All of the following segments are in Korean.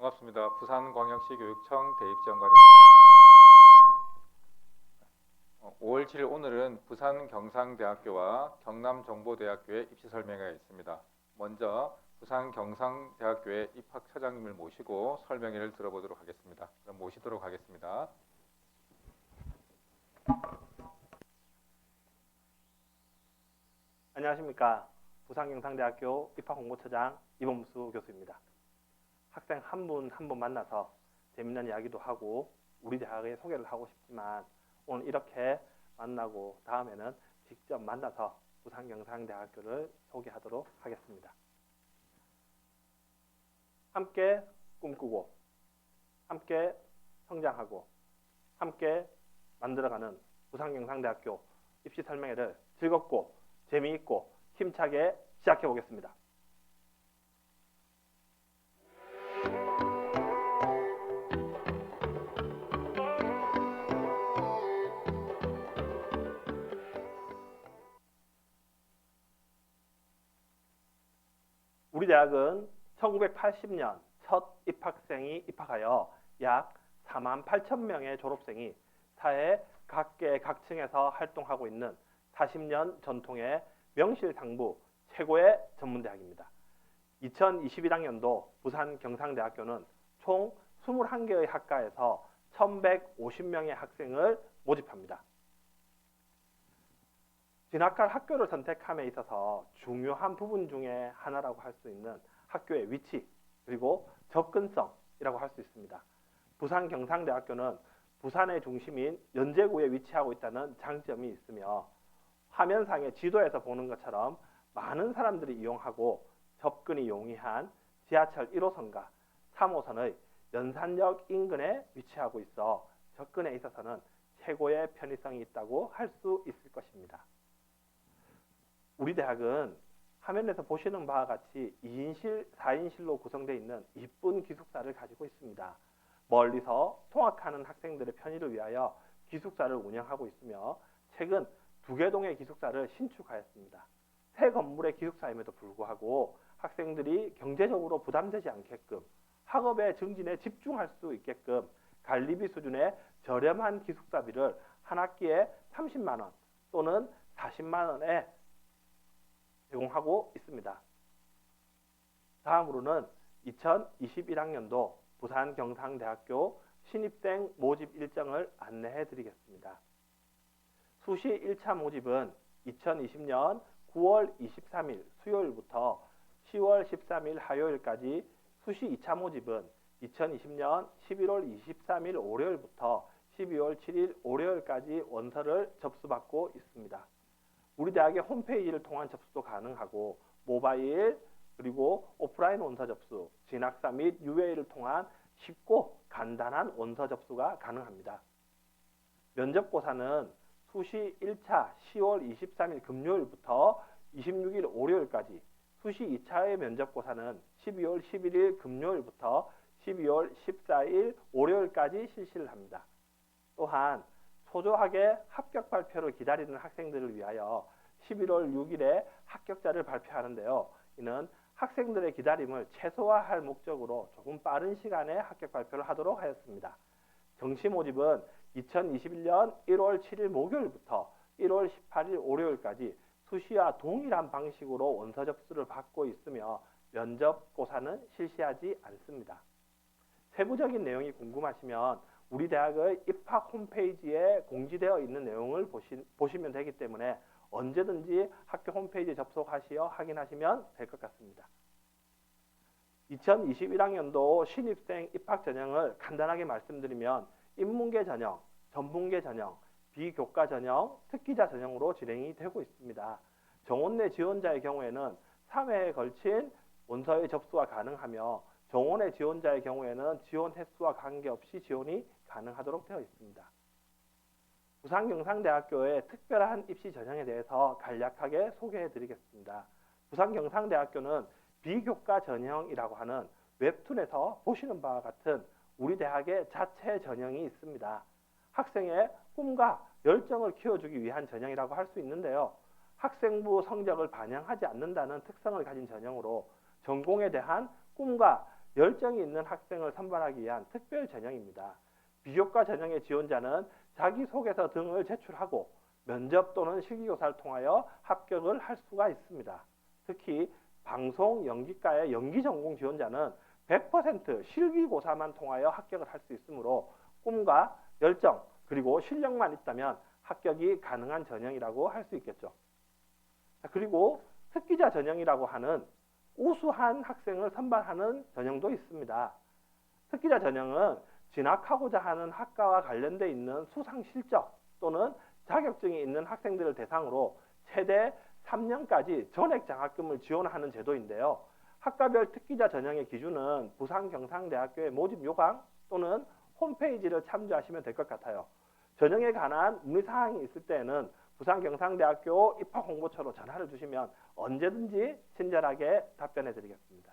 반갑습니다. 부산광역시 교육청 대입지원관입니다. 어, 5월 7일 오늘은 부산 경상대학교와 경남정보대학교의 입시 설명회가 있습니다. 먼저 부산 경상대학교의 입학처장님을 모시고 설명회를 들어보도록 하겠습니다. 그럼 모시도록 하겠습니다. 안녕하십니까. 부산경상대학교 입학홍보처장 이범수 교수입니다. 학생 한 분 한 분 만나서 재밌는 이야기도 하고 우리 대학의 소개를 하고 싶지만 오늘 이렇게 만나고 다음에는 직접 만나서 부산경상대학교를 소개하도록 하겠습니다. 함께 꿈꾸고 함께 성장하고 함께 만들어가는 부산경상대학교 입시 설명회를 즐겁고 재미있고 힘차게 시작해 보겠습니다. 대학은 1980년 첫 입학생이 입학하여 약 4만 8천 명의 졸업생이 사회 각계 각층에서 활동하고 있는 40년 전통의 명실상부 최고의 전문대학입니다. 2021학년도 부산 경상대학교는 총 21개의 학과에서 1150명의 학생을 모집합니다. 진학할 학교를 선택함에 있어서 중요한 부분 중에 하나라고 할 수 있는 학교의 위치 그리고 접근성이라고 할 수 있습니다. 부산 경상대학교는 부산의 중심인 연제구에 위치하고 있다는 장점이 있으며 화면상의 지도에서 보는 것처럼 많은 사람들이 이용하고 접근이 용이한 지하철 1호선과 3호선의 연산역 인근에 위치하고 있어 접근에 있어서는 최고의 편의성이 있다고 할 수 있을 것입니다. 우리 대학은 화면에서 보시는 바와 같이 2인실, 4인실로 구성되어 있는 이쁜 기숙사를 가지고 있습니다. 멀리서 통학하는 학생들의 편의를 위하여 기숙사를 운영하고 있으며 최근 두 개 동의 기숙사를 신축하였습니다. 새 건물의 기숙사임에도 불구하고 학생들이 경제적으로 부담되지 않게끔 학업의 증진에 집중할 수 있게끔 관리비 수준의 저렴한 기숙사비를 한 학기에 30만 원 또는 40만 원에 제공하고 있습니다. 다음으로는 2021학년도 부산 경상대학교 신입생 모집 일정을 안내해 드리겠습니다. 수시 1차 모집은 2020년 9월 23일 수요일부터 10월 13일 화요일까지 수시 2차 모집은 2020년 11월 23일 월요일부터 12월 7일 월요일까지 원서를 접수받고 있습니다. 우리 대학의 홈페이지를 통한 접수도 가능하고 모바일 그리고 오프라인 원서 접수, 진학사 및 UA를 통한 쉽고 간단한 원서 접수가 가능합니다. 면접고사는 수시 1차 10월 23일 금요일부터 26일 월요일까지, 수시 2차의 면접고사는 12월 11일 금요일부터 12월 14일 월요일까지 실시를 합니다. 또한 초조하게 합격 발표를 기다리는 학생들을 위하여 11월 6일에 합격자를 발표하는데요. 이는 학생들의 기다림을 최소화할 목적으로 조금 빠른 시간에 합격 발표를 하도록 하였습니다. 정시 모집은 2021년 1월 7일 목요일부터 1월 18일 월요일까지 수시와 동일한 방식으로 원서 접수를 받고 있으며 면접고사는 실시하지 않습니다. 세부적인 내용이 궁금하시면 우리 대학의 입학 홈페이지에 공지되어 있는 내용을 보시, 보시면 되기 때문에 언제든지 학교 홈페이지 접속하시어 확인하시면 될 것 같습니다. 2021학년도 신입생 입학 전형을 간단하게 말씀드리면 인문계 전형, 전문계 전형, 비교과 전형, 특기자 전형으로 진행이 되고 있습니다. 정원 내 지원자의 경우에는 3회에 걸친 원서의 접수가 가능하며 정원의 지원자의 경우에는 지원 횟수와 관계없이 지원이 가능하도록 되어 있습니다. 부산경상대학교의 특별한 입시 전형에 대해서 간략하게 소개해 드리겠습니다. 부산경상대학교는 비교과 전형이라고 하는 웹툰에서 보시는 바와 같은 우리 대학의 자체 전형이 있습니다. 학생의 꿈과 열정을 키워주기 위한 전형이라고 할 수 있는데요. 학생부 성적을 반영하지 않는다는 특성을 가진 전형으로 전공에 대한 꿈과 열정이 있는 학생을 선발하기 위한 특별 전형입니다. 비교과 전형의 지원자는 자기소개서 등을 제출하고 면접 또는 실기교사를 통하여 합격을 할 수가 있습니다. 특히 방송 연기과의 연기 전공 지원자는 100% 실기고사만 통하여 합격을 할 수 있으므로 꿈과 열정 그리고 실력만 있다면 합격이 가능한 전형이라고 할 수 있겠죠. 자, 그리고 특기자 전형이라고 하는 우수한 학생을 선발하는 전형도 있습니다. 특기자 전형은 진학하고자 하는 학과와 관련돼 있는 수상 실적 또는 자격증이 있는 학생들을 대상으로 최대 3년까지 전액 장학금을 지원하는 제도인데요. 학과별 특기자 전형의 기준은 부산 경상대학교의 모집 요강 또는 홈페이지를 참조하시면 될 것 같아요. 전형에 관한 문의 사항이 있을 때는 부산 경상대학교 입학 홍보처로 전화를 주시면 언제든지 친절하게 답변해 드리겠습니다.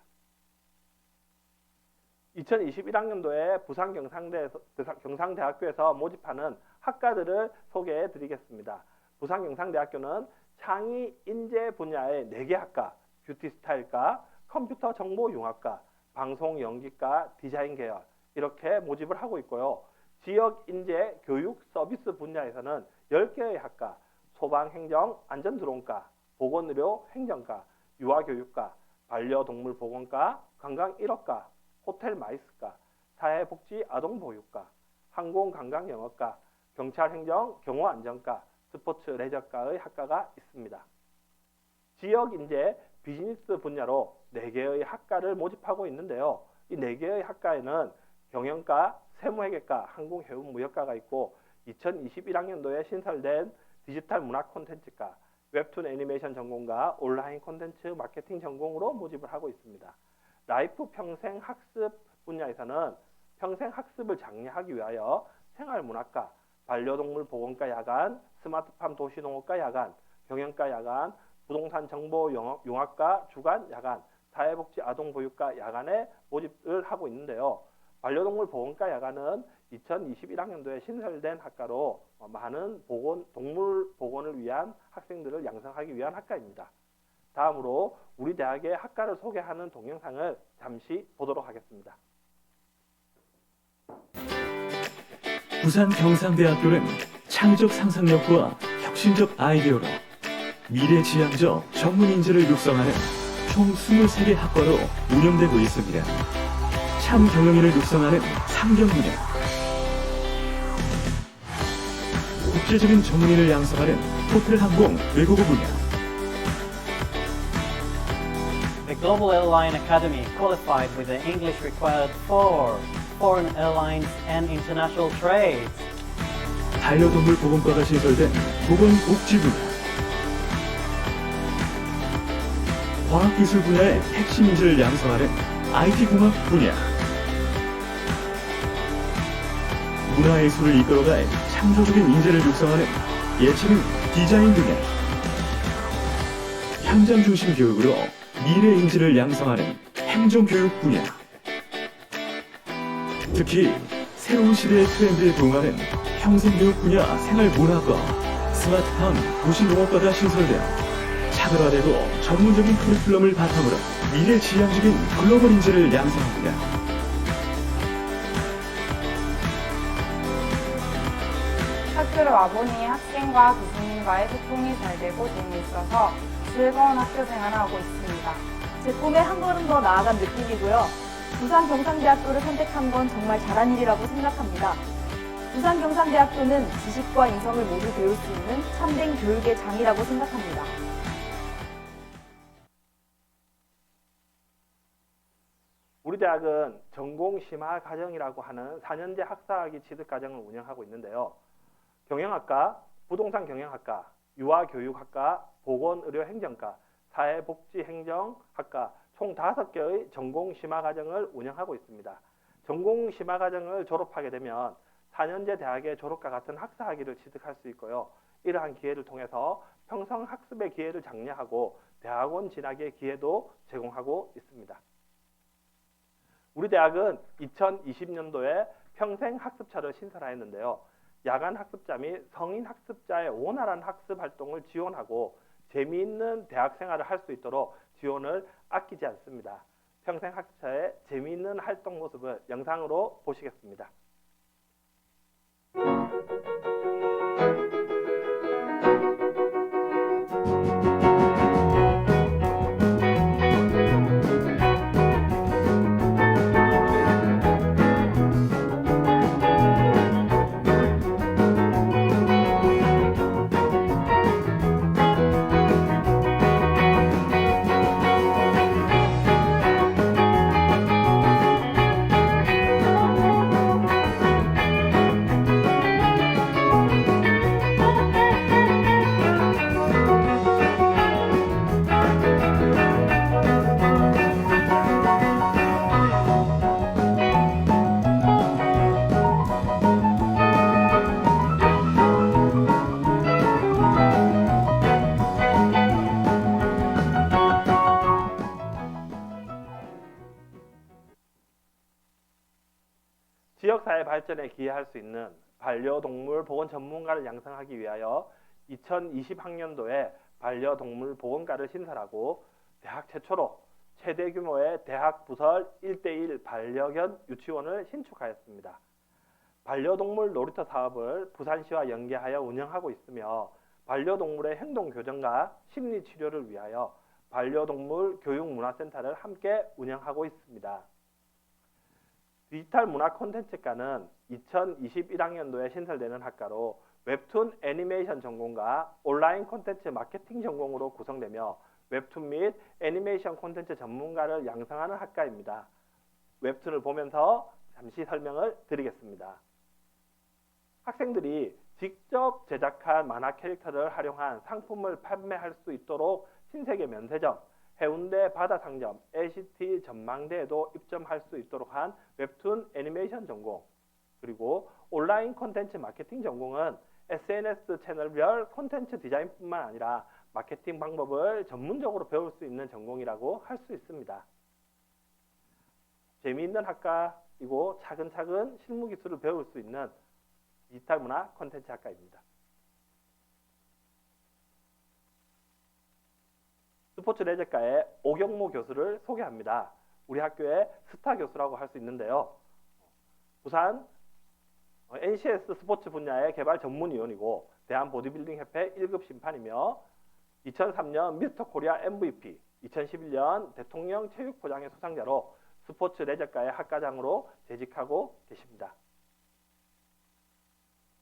2021학년도에 부산경상대학교에서 모집하는 학과들을 소개해 드리겠습니다. 부산 경상대학교는 창의 인재 분야의 4개 학과, 뷰티 스타일과, 컴퓨터 정보 융합과, 방송 연기과, 디자인 계열 이렇게 모집을 하고 있고요. 지역 인재 교육 서비스 분야에서는 10개의 학과, 소방 행정 안전 드론과, 보건의료 행정과, 유아교육과, 반려동물 보건과, 관광 1학과, 호텔 마이스과, 사회복지 아동보육과, 항공관광영어과, 경찰행정 경호안전과, 스포츠 레저과의 학과가 있습니다. 지역 인재 비즈니스 분야로 4개의 학과를 모집하고 있는데요. 이 4개의 학과에는 경영과, 세무회계과, 항공해운무역과가 있고 2021학년도에 신설된 디지털 문화 콘텐츠과, 웹툰 애니메이션 전공과 온라인 콘텐츠 마케팅 전공으로 모집을 하고 있습니다. 라이프 평생 학습 분야에서는 평생 학습을 장려하기 위하여 생활문학과, 반려동물 보건과 야간, 스마트팜 도시농업과 야간, 경영과 야간, 부동산 정보 융합과 주간 야간, 사회복지 아동보육과 야간에 모집을 하고 있는데요. 반려동물 보건과 야간은 2021학년도에 신설된 학과로 어, 많은 보건, 동물 보건을 위한 학생들을 양성하기 위한 학과입니다. 다음으로 우리 대학의 학과를 소개하는 동영상을 잠시 보도록 하겠습니다. 부산 경상대학교는 창의적 상상력과 혁신적 아이디어로 미래지향적 전문 인재를 육성하는 총 23개 학과로 운영되고 있습니다. 참 경영인을 육성하는 상경 분야, 국제적인 전문인을 양성하는 호텔 항공 외국어 분야, Global Airline Academy qualified with the English required for foreign airlines and international trades. 반려동물 보건과가 신설된 보건복지 분야, 과학기술 분야의 핵심 인재를 양성하는 IT공학 분야, 문화예술을 이끌어갈 창조적인 인재를 육성하는 예체능 디자인 분야, 현장 중심 교육으로 미래 인재를 양성하는 행정교육 분야, 특히 새로운 시대의 트렌드에 부응하는 평생교육 분야 생활문화과, 스마트팜 도시농업과가 신설되어 차별화되고 전문적인 커리큘럼을 바탕으로 미래 지향적인 글로벌 인재를 양성합니다. 학교를 와보니 학생과 교수님과의 소통이 잘 되고 재미있어서 즐거운 학교 생활을 하고 있습니다. 제 꿈에 한 걸음 더 나아간 느낌이고요. 부산 경상대학교를 선택한 건 정말 잘한 일이라고 생각합니다. 부산 경상대학교는 지식과 인성을 모두 배울 수 있는 참된 교육의 장이라고 생각합니다. 우리 대학은 전공 심화 과정이라고 하는 4년제 학사학위 취득 과정을 운영하고 있는데요. 경영학과, 부동산 경영학과, 유아교육학과, 보건의료행정과, 사회복지행정학과 총 5개의 전공 심화 과정을 운영하고 있습니다. 전공 심화 과정을 졸업하게 되면 4년제 대학의 졸업과 같은 학사 학위를 취득할 수 있고요. 이러한 기회를 통해서 평생 학습의 기회를 장려하고 대학원 진학의 기회도 제공하고 있습니다. 우리 대학은 2020년도에 평생 학습처를 신설하였는데요. 야간 학습자 및 성인 학습자의 원활한 학습 활동을 지원하고 재미있는 대학 생활을 할 수 있도록 지원을 아끼지 않습니다. 평생학차의 재미있는 활동 모습을 영상으로 보시겠습니다. 반려동물 보건 전문가를 양성하기 위하여 2020학년도에 반려동물 보건과를 신설하고 대학 최초로 최대 규모의 대학 부설 1대1 반려견 유치원을 신축하였습니다. 반려동물 놀이터 사업을 부산시와 연계하여 운영하고 있으며 반려동물의 행동 교정과 심리 치료를 위하여 반려동물 교육문화센터를 함께 운영하고 있습니다. 디지털 문화 콘텐츠과는 2021학년도에 신설되는 학과로 웹툰 애니메이션 전공과 온라인 콘텐츠 마케팅 전공으로 구성되며 웹툰 및 애니메이션 콘텐츠 전문가를 양성하는 학과입니다. 웹툰을 보면서 잠시 설명을 드리겠습니다. 학생들이 직접 제작한 만화 캐릭터를 활용한 상품을 판매할 수 있도록 신세계 면세점, 해운대 바다 상점, LCT 전망대에도 입점할 수 있도록 한 웹툰 애니메이션 전공, 그리고 온라인 콘텐츠 마케팅 전공은 SNS 채널별 콘텐츠 디자인뿐만 아니라 마케팅 방법을 전문적으로 배울 수 있는 전공이라고 할 수 있습니다. 재미있는 학과이고 차근차근 실무 기술을 배울 수 있는 디지털 문화 콘텐츠 학과입니다. 스포츠 레저과의 오경모 교수를 소개합니다. 우리 학교의 스타 교수라고 할 수 있는데요. 부산 어, NCS 스포츠 분야의 개발 전문위원이고 대한 보디빌딩 협회 1급 심판이며 2003년 미스터 코리아 MVP, 2011년 대통령 체육부장의 수상자로 스포츠 레저과의 학과장으로 재직하고 계십니다.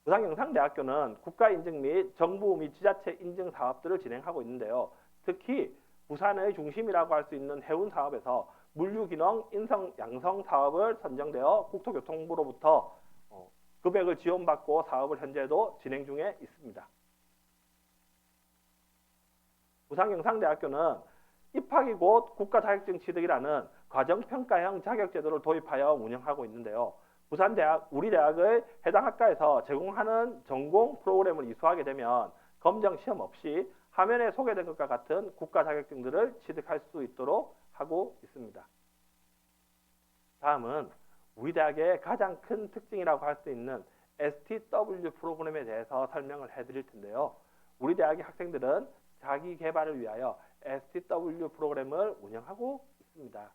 부산경상대학교는 국가 인증 및 정부 및 지자체 인증 사업들을 진행하고 있는데요. 특히 부산의 중심이라고 할 수 있는 해운 사업에서 물류기능 인성 양성 사업을 선정되어 국토교통부로부터 어, 금액을 지원받고 사업을 현재도 진행 중에 있습니다. 부산경상대학교는 입학이 곧 국가 자격증 취득이라는 과정평가형 자격제도를 도입하여 운영하고 있는데요. 부산대학 우리 대학의 해당 학과에서 제공하는 전공 프로그램을 이수하게 되면 검정 시험 없이 화면에 소개된 것과 같은 국가 자격증들을 취득할 수 있도록 하고 있습니다. 다음은 우리 대학의 가장 큰 특징이라고 할 수 있는 STW 프로그램에 대해서 설명을 해드릴 텐데요. 우리 대학의 학생들은 자기 개발을 위하여 STW 프로그램을 운영하고 있습니다.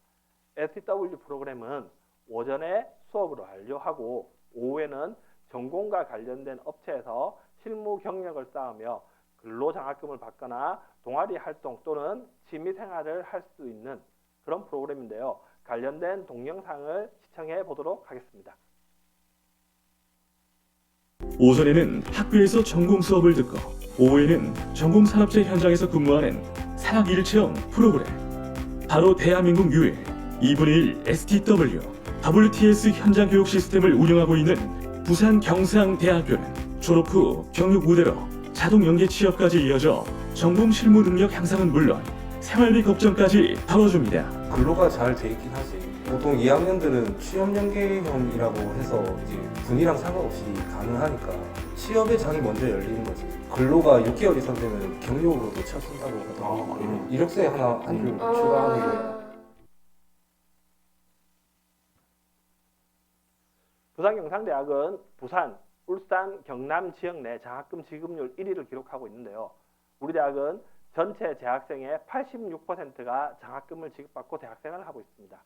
STW 프로그램은 오전에 수업을 완료하고 오후에는 전공과 관련된 업체에서 실무 경력을 쌓으며 근로장학금을 받거나 동아리 활동 또는 취미 생활을 할 수 있는 그런 프로그램인데요. 관련된 동영상을 시청해 보도록 하겠습니다. 오전에는 학교에서 전공 수업을 듣고 오후에는 전공 산업체 현장에서 근무하는 산학 일 체험 프로그램 바로 대한민국 유일 2분의 1 STW WTS 현장 교육 시스템을 운영하고 있는 부산 경상대학교는 졸업 후 경력 우대로 자동 연계 취업까지 이어져 전공 실무 능력 향상은 물론 생활비 걱정까지 덜어줍니다. 근로가 잘 돼 있긴 하지. 보통 2학년들은 취업 연계형이라고 해서 이제 군이랑 상관없이 가능하니까 취업의 장이 먼저 열리는 거지. 근로가 6개월 이상 되면 경력으로도 채워준다고 하더라고. 음, 이력서에 하나 한줄 추가하는 게. 부산경상대학은 부산, 울산, 경남 지역 내 장학금 지급률 1위를 기록하고 있는데요. 우리 대학은 전체 재학생의 86%가 장학금을 지급받고 대학 생활을 하고 있습니다.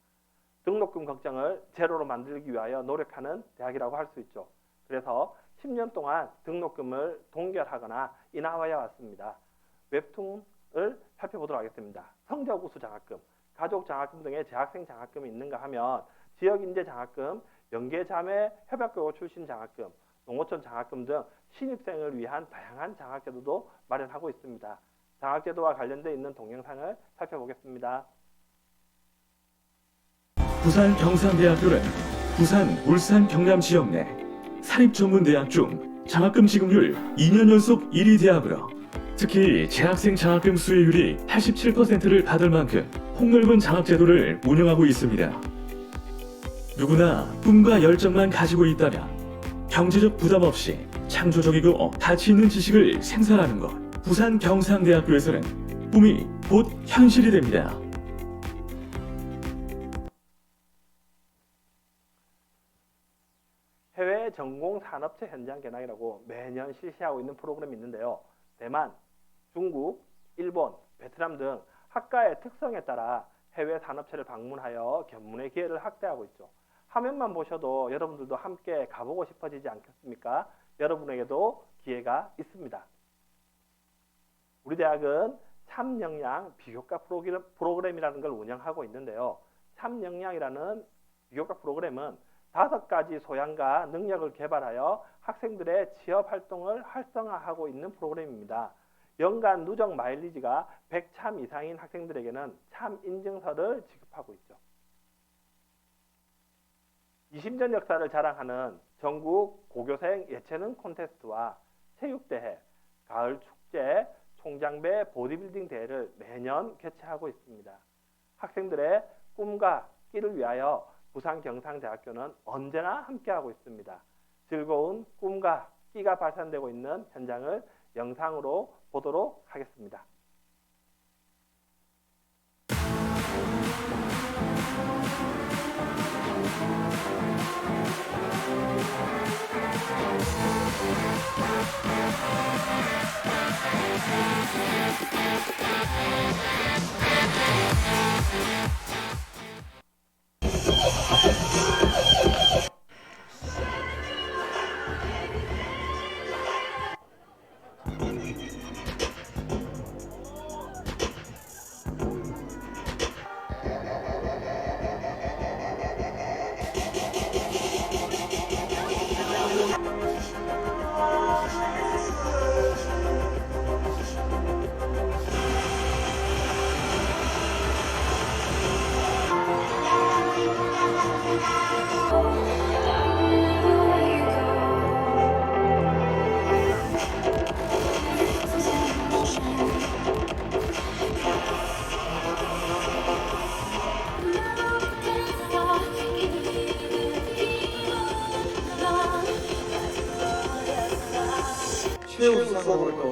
등록금 걱정을 제로로 만들기 위하여 노력하는 대학이라고 할 수 있죠. 그래서 10년 동안 등록금을 동결하거나 인하하여 왔습니다. 웹툰을 살펴보도록 하겠습니다. 성적 우수 장학금, 가족 장학금 등의 재학생 장학금이 있는가 하면 지역 인재 장학금, 연계 자매 협약교육 출신 장학금, 농어촌 장학금 등 신입생을 위한 다양한 장학제도도 마련하고 있습니다. 장학제도와 관련돼 있는 동영상을 살펴보겠습니다. 부산 경상대학교는 부산, 울산, 경남 지역 내 사립 전문 대학 중 장학금 지급률 2년 연속 1위 대학으로 특히 재학생 장학금 수혜율이 87%를 받을 만큼 폭넓은 장학 제도를 운영하고 있습니다. 누구나 꿈과 열정만 가지고 있다면 경제적 부담 없이 창조적이고 가치 있는 지식을 생산하는 것. 부산 경상대학교에서는 꿈이 곧 현실이 됩니다. 해외 전공 산업체 현장 견학이라고 매년 실시하고 있는 프로그램이 있는데요. 대만, 중국, 일본, 베트남 등 학과의 특성에 따라 해외 산업체를 방문하여 견문의 기회를 확대하고 있죠. 화면만 보셔도 여러분들도 함께 가보고 싶어지지 않겠습니까? 여러분에게도 기회가 있습니다. 우리 대학은 참영양 비교과 프로그램, 프로그램이라는 걸 운영하고 있는데요. 참영양이라는 비교과 프로그램은 다섯 가지 소양과 능력을 개발하여 학생들의 취업 활동을 활성화하고 있는 프로그램입니다. 연간 누적 마일리지가 100참 이상인 학생들에게는 참 인증서를 지급하고 있죠. 20년 역사를 자랑하는 전국 고교생 예체능 콘테스트와 체육대회, 가을 축제, 총장배 보디빌딩 대회를 매년 개최하고 있습니다. 학생들의 꿈과 끼를 위하여 부산 경상대학교는 언제나 함께하고 있습니다. 즐거운 꿈과 끼가 발산되고 있는 현장을 영상으로 보도록 하겠습니다. 최우 수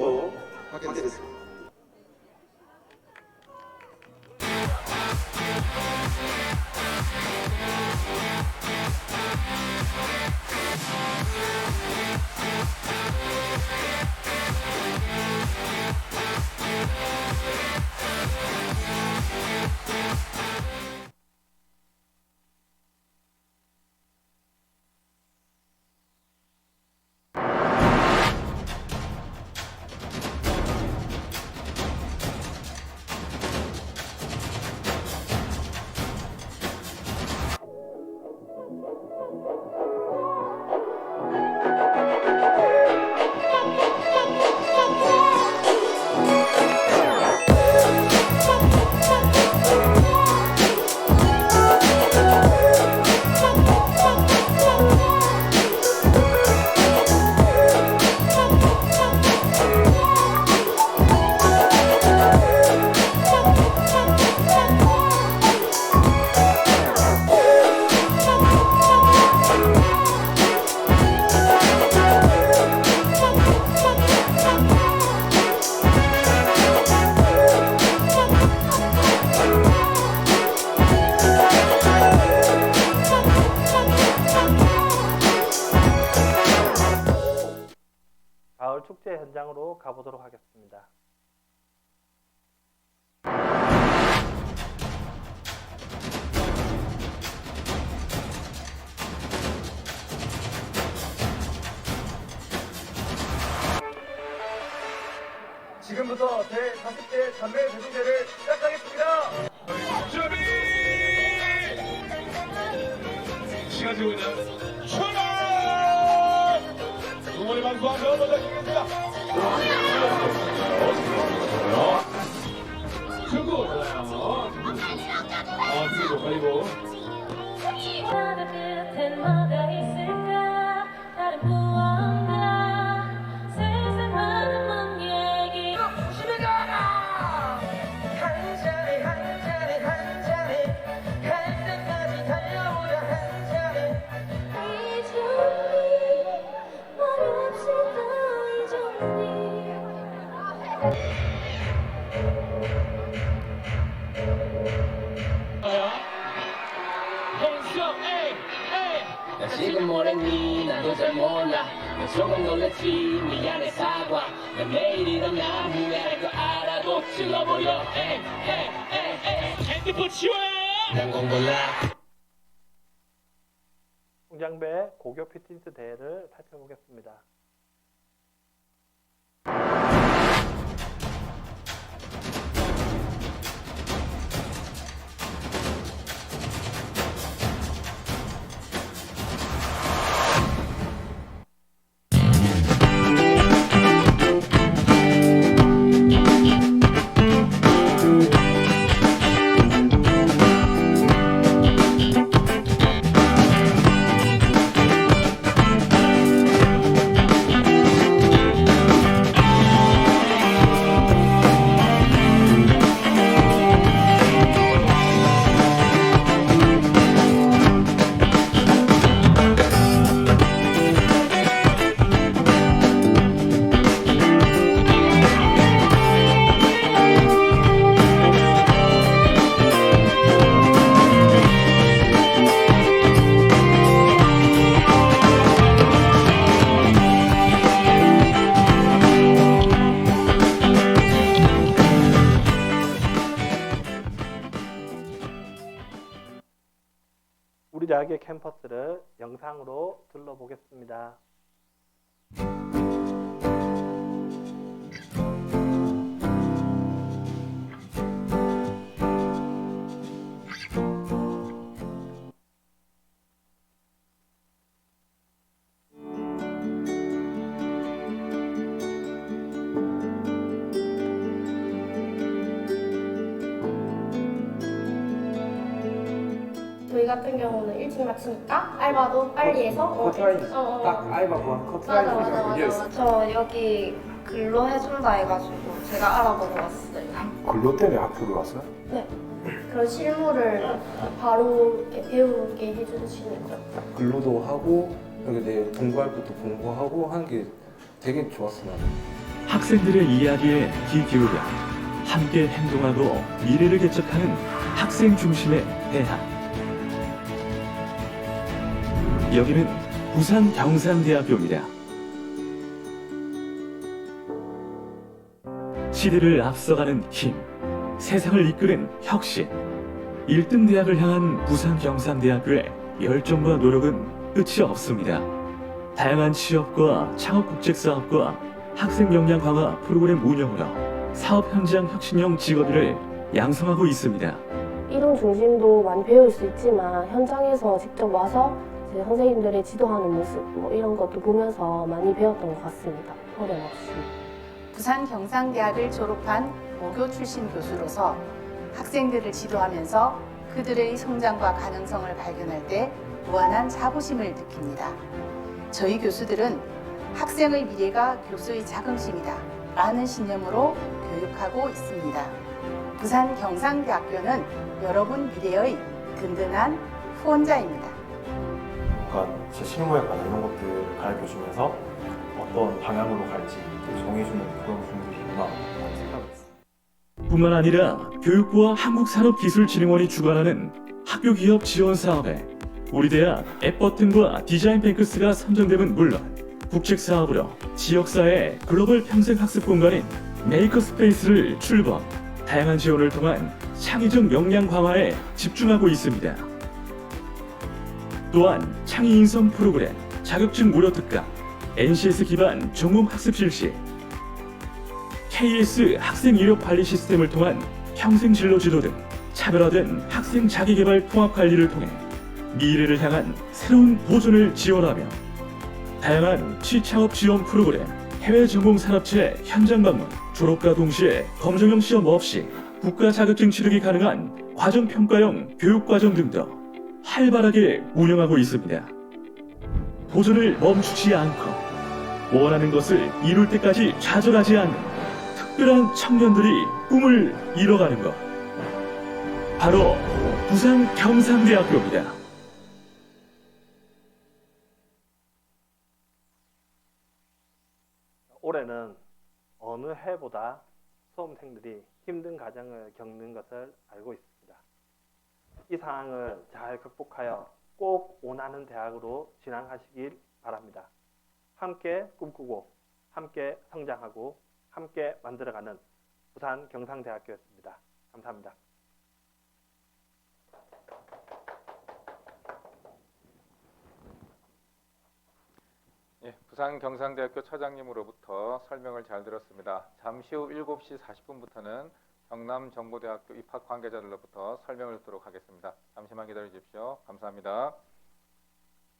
문장으로 가보도록 하겠습니다. 지금부터 제 40대 담배 배송제를 시작하겠습니다. 준비! 시간 지고 있는 출발! 응원의 방송 한번 부탁드리겠습니다. 중구 좋아요. 아, 뒤로 가리고. 에이 핸드폰 치워 난 공골라 홍장배 고교 피트니스 대회를 살펴보겠습니다. 대학의 캠퍼스를 영상으로 둘러보겠습니다. 같은 경우는 일찍 마치니까 알바도 빨리 해서 어, 커트라인 어, 어. 딱 알바 구한 맞아 커트라인 맞아 맞아 맞아. 저 여기 근로 해준다 해가지고 제가 알아보고 왔어요 근로 때문에 학교를 왔어요? 네 그런 실무를 바로 이렇게 배우게 해주시니까 근로도 하고 여기 내 공부할 것도 공부하고 하는 게 되게 좋았어 나는 학생들의 이야기에 귀 기울여 함께 행동하고 미래를 개척하는 학생 중심의 대학. 여기는 부산 경상대학교입니다. 시대를 앞서가는 힘, 세상을 이끄는 혁신. 1등 대학을 향한 부산 경상대학교의 열정과 노력은 끝이 없습니다. 다양한 취업과 창업 국책 사업과 학생 역량 강화 프로그램 운영으로 사업 현장 혁신형 직업인을 양성하고 있습니다. 이론 중심도 많이 배울 수 있지만 현장에서 직접 와서 이제 선생님들의 지도하는 모습 뭐 이런 것도 보면서 많이 배웠던 것 같습니다 어려움 없이 부산 경상대학을 졸업한 모교 출신 교수로서 학생들을 지도하면서 그들의 성장과 가능성을 발견할 때 무한한 자부심을 느낍니다. 저희 교수들은 학생의 미래가 교수의 자긍심이다 라는 신념으로 교육하고 있습니다. 부산 경상대학교는 여러분 미래의 든든한 후원자입니다. 그러니까 제 실무에 관한 이런 것들을 가르쳐 주면서 어떤 방향으로 갈지 정해주는 그런 분들이구나. 뿐만 아니라 교육부와 한국산업기술진흥원이 주관하는 학교기업 지원 사업에 우리 대학 앱버튼과 디자인 뱅크스가 선정되면 물론 국책 사업으로 지역사회 글로벌 평생 학습 공간인 메이커 스페이스를 출범 다양한 지원을 통한 창의적 역량 강화에 집중하고 있습니다. 또한 창의 인성 프로그램, 자격증 무료 특강, NCS 기반 전공 학습 실시, KS 학생 이력 관리 시스템을 통한 평생 진로 지도 등 차별화된 학생 자기 개발 통합 관리를 통해 미래를 향한 새로운 도전을 지원하며 다양한 취창업 지원 프로그램, 해외 전공 산업체 현장 방문, 졸업과 동시에 검정형 시험 없이 국가 자격증 취득이 가능한 과정 평가형 교육 과정 등등 활발하게 운영하고 있습니다. 도전을 멈추지 않고 원하는 것을 이룰 때까지 좌절하지 않는 특별한 청년들이 꿈을 이뤄가는 것. 바로 부산 경상대학교입니다. 올해는 어느 해보다 수험생들이 힘든 과정을 겪는 것을 알고 있습니다. 이 상황을 잘 극복하여 꼭 원하는 대학으로 진학하시길 바랍니다. 함께 꿈꾸고 함께 성장하고 함께 만들어가는 부산 경상대학교였습니다. 감사합니다. 예, 부산 경상대학교 차장님으로부터 설명을 잘 들었습니다. 잠시 후 7시 40분부터는 경남정보대학교 입학 관계자들로부터 설명을 듣도록 하겠습니다. 잠시만 기다려 주십시오. 감사합니다.